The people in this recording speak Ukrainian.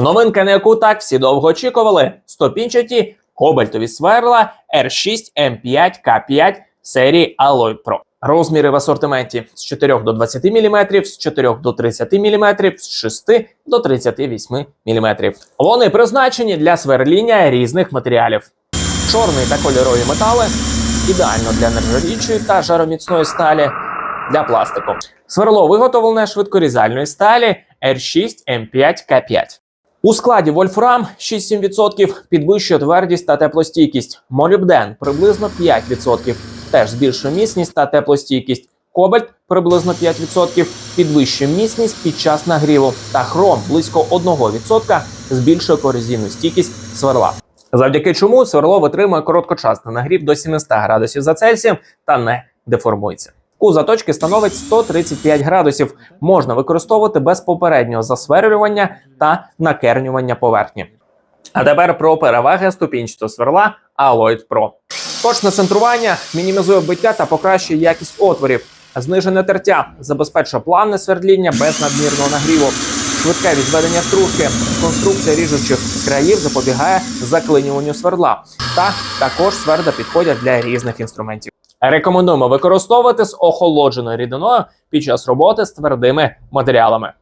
Новинка, на яку так всі довго очікували: стопінчаті кобальтові сверла R6 M5 K5 серії Alloy Pro. Розміри в асортименті з 4 до 20 мм, з 4 до 30 мм, з 6 до 38 мм. Вони призначені для сверління різних матеріалів. Чорний та кольорові метали ідеально для нержавіючої та жароміцної сталі для пластику. Сверло виготовлене швидкорізальної сталі R6 M5 K5. У складі вольфрам 6-7% підвищує твердість та теплостійкість. Молібден приблизно 5%, теж збільшує міцність та теплостійкість. Кобальт приблизно 5% підвищує міцність під час нагріву. Та хром близько 1% збільшує корозійну стійкість сверла. Завдяки чому сверло витримує короткочасний нагрів до 700 градусів за Цельсієм та не деформується. Кут заточки становить 135 градусів. Можна використовувати без попереднього засверлювання та накернювання поверхні. А тепер про переваги ступінчатого сверла Alloyd Pro. Точне центрування мінімізує биття та покращує якість отворів. Знижене тертя забезпечує плавне свердління без надмірного нагріву. Швидке відведення стружки, конструкція ріжучих країв запобігає заклинюванню сверла. Та також сверда підходять для різних інструментів. Рекомендуємо використовувати з охолодженою рідиною під час роботи з твердими матеріалами.